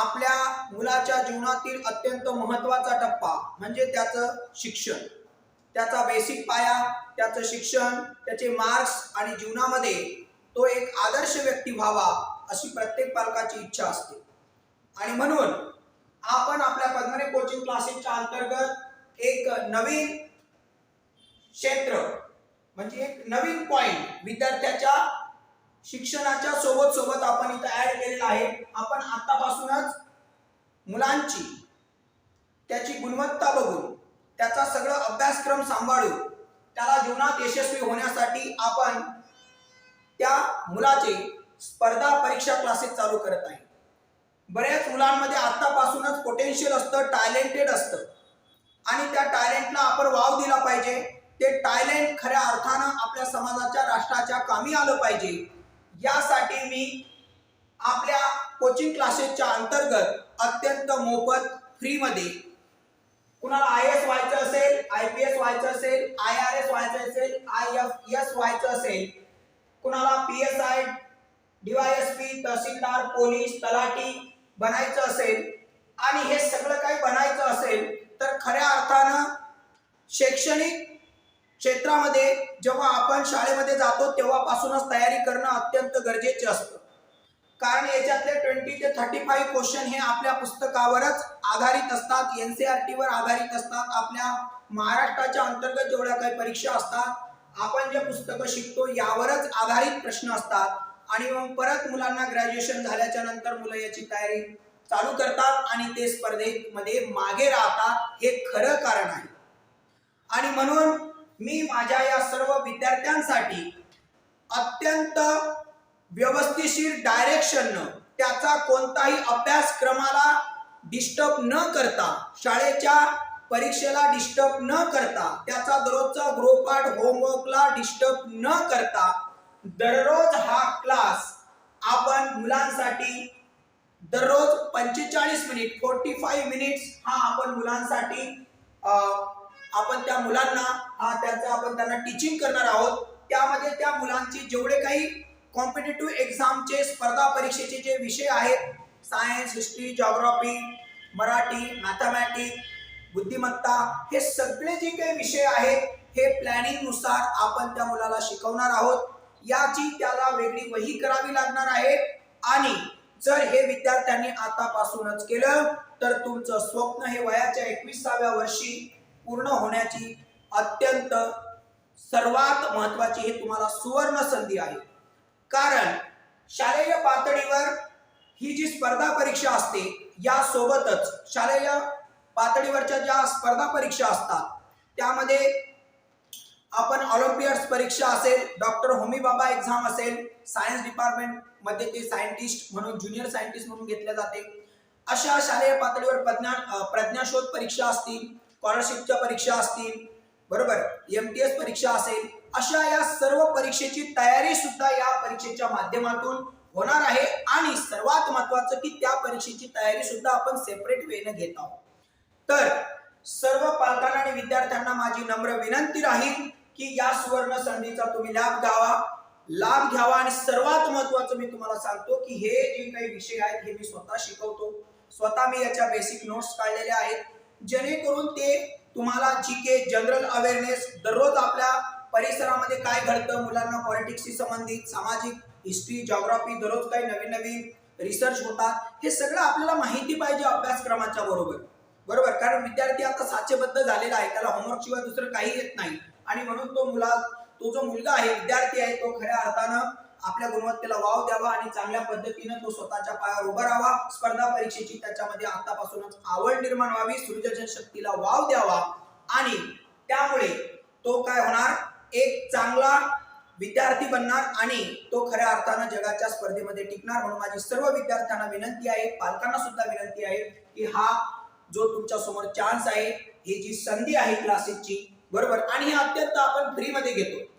आपल्या मुलाच्या जीवनातील अत्यंत महत्त्वाचा टप्पा म्हणजे त्याचं शिक्षण. त्याचा बेसिक पाया त्याचं शिक्षण त्याचे मार्क्स आणि जीवनामध्ये तो एक आदर्श व्यक्ती व्हावा अशी प्रत्येक पालकाची इच्छा असते. आणि म्हणून आपण आपल्या पद्मने कोचिंग क्लासेसच्या अंतर्गत एक नवीन क्षेत्र म्हणजे एक नवीन पॉइंट विद्यार्थ्याच्या शिक्षणाच्या सोबत सोबत आपण इथं ऍड केलेला आहे. आपण आतापासूनच मुलांची त्याची गुणवत्ता बघून त्याचा सगळं अभ्यासक्रम सांभाळून त्याला जीवनात यशस्वी होण्यासाठी आपण त्या मुलाचे स्पर्धा परीक्षा क्लासेस चालू करत आहे. बऱ्याच मुलांमध्ये आतापासूनच पोटेन्शियल असतं टॅलेंटेड असतं. आणि त्या टॅलेंटला आपण वाव दिला पाहिजे. ते टॅलेंट खऱ्या अर्थानं आपल्या समाजाच्या राष्ट्राच्या कामी आलं पाहिजे. यासाठी मी आपल्या कोचिंग क्लासेसच्या अंतर्गत अत्यंत मोफत फ्रीमध्ये कुणाला आय एस व्हायचं असेल आय पी एस व्हायचं असेल आय आर एस व्हायचं असेल आय एफ एस व्हायचं असेल कुणाला P S I DYSP tehsildar police तलाठी बनायचं असेल आणि हे सगळं काही बनायचं असेल तर खऱ्या अर्थानं शैक्षणिक क्षेत्रामध्ये जेव्हा आपण शाळेमध्ये जातो तेव्हापासूनच तयारी करणं अत्यंत गरजेचे असतं. कारण याच्यातले ट्वेंटी ते थर्टी फाईव्ह क्वेश्चन हे आपल्या पुस्तकावरच आधारित असतात एन सी आर टीवर आधारित असतात. आपल्या महाराष्ट्राच्या अंतर्गत जेवढ्या काही परीक्षा असतात आपण जे पुस्तकं शिकतो यावरच आधारित प्रश्न असतात. आणि मग परत मुलांना ग्रॅज्युएशन झाल्याच्यानंतर मुलं याची तयारी चालू करतात आणि ते स्पर्धेमध्ये मागे राहतात हे खरं कारण आहे. आणि म्हणून मी माझ्या या सर्व विद्यार्थ्यांसाठी अत्यंत व्यवस्थिशीर डायरेक्शननं त्याचा कोणताही अभ्यासक्रमाला डिस्टर्ब न करता शाळेच्या परीक्षेला डिस्टर्ब न करता त्याचा दररोजचा गृहपाठ होमवर्कला डिस्टर्ब न करता दररोज हा क्लास आपण मुलांसाठी दररोज पंचेचाळीस मिनिट फोर्टी फाईव्ह मिनिट्स हा आपण मुलांसाठी आपण त्या मुलांना हा त्याचं आपण त्यांना टीचिंग करणार आहोत. त्यामध्ये त्या मुलांची जेवढे काही कॉम्पिटेटिव्ह एक्झामचे स्पर्धा परीक्षेचे जे विषय आहेत science history geography Marathi mathematic बुद्धिमत्ता हे सगळे जे काही विषय आहेत हे प्लॅनिंगनुसार आपण त्या मुलाला शिकवणार आहोत. याची त्याला वेगळी वही करावी लागणार आहे. आणि जर हे विद्यार्थ्यांनी आतापासूनच केलं तर तुमचं स्वप्न हे वयाच्या एकविसाव्या वर्षी पूर्ण होण्याची अत्यंत सर्वात महत्वाची हे तुम्हाला सुवर्ण संधी आहे. कारण शालेय पातळीवर ही जी स्पर्धा परीक्षा असते या सोबतच शालेय पातळीवरच्या ज्या स्पर्धा परीक्षा असतात त्यामध्ये आपण ऑलिम्पियड्स परीक्षा असेल डॉक्टर होमी बाबा एक्झाम असेल सायन्स डिपार्टमेंटमध्ये ते सायंटिस्ट म्हणून ज्युनियर सायंटिस्ट म्हणून घेतले जाते. अशा शालेय पातळीवर प्रज्ञा प्रज्ञाशोध परीक्षा असतील स्कॉलरशिपच्या परीक्षा असतील बरोबर? एम टी एस परीक्षा असेल अशा या सर्व परीक्षेची तयारी सुद्धा या परीक्षेच्या माध्यमातून होणार आहे. आणि सर्वात महत्वाचं की त्या परीक्षेची तयारी सुद्धा आपण सेपरेट वेने घेत आहोत. तर सर्व पालकांना आणि विद्यार्थ्यांना माझी नम्र विनंती राहील की या सुवर्ण संधीचा तुम्ही लाभ घ्यावा. लाभ घ्यावा आणि सर्वात महत्वाचं मी तुम्हाला सांगतो की हे जे काही विषय आहेत हे मी स्वतः शिकवतो. स्वतः मी याच्या बेसिक नोट्स काढलेल्या आहेत. जेणेकरून ते तुम्हाला जी के जनरल अवेअरनेस दररोज आपल्या परिसरामध्ये काय घडतं मुलांना पॉलिटिक्सशी संबंधित सामाजिक हिस्ट्री जॉग्राफी दररोज काही नवीन नवीन रिसर्च होतात. हे सगळं आपल्याला माहिती पाहिजे अभ्यासक्रमाच्या बरोबर. बरोबर? कारण विद्यार्थी आता साचेबद्ध झालेला आहे. त्याला होमवर्क शिवाय दुसरं काही येत नाही. आणि म्हणून तो मुला तो जो मुलगा आहे विद्यार्थी आहे तो खऱ्या अर्थानं आपल्या गुणवत्तेला वाव द्यावा आणि चांगल्या पद्धतीनं तो स्वतःच्या पायावर उभा राहावा. स्पर्धा परीक्षेची त्याच्यामध्ये आतापासूनच आवड निर्माण व्हावी सृजन शक्तीला वाव द्यावा आणि त्यामुळे तो काय होणार? एक चांगला विद्यार्थी बनणार आणि तो खऱ्या अर्थानं जगाच्या स्पर्धेमध्ये टिकणार. म्हणून माझी सर्व विद्यार्थ्यांना विनंती आहे पालकांना सुद्धा विनंती आहे की हा जो तुमच्यासमोर चान्स आहे ही जी संधी आहे क्लासेसची बरोबर? आणि हे अत्यंत आपण फ्रीमध्ये घेतो.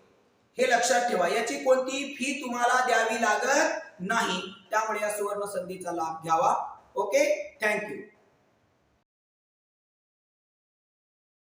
हे लक्षात ठेवा याची कोणती फी तुम्हाला द्यावी लागत नाही. त्यामुळे या सुवर्ण संधीचा लाभ घ्यावा. Okay thank you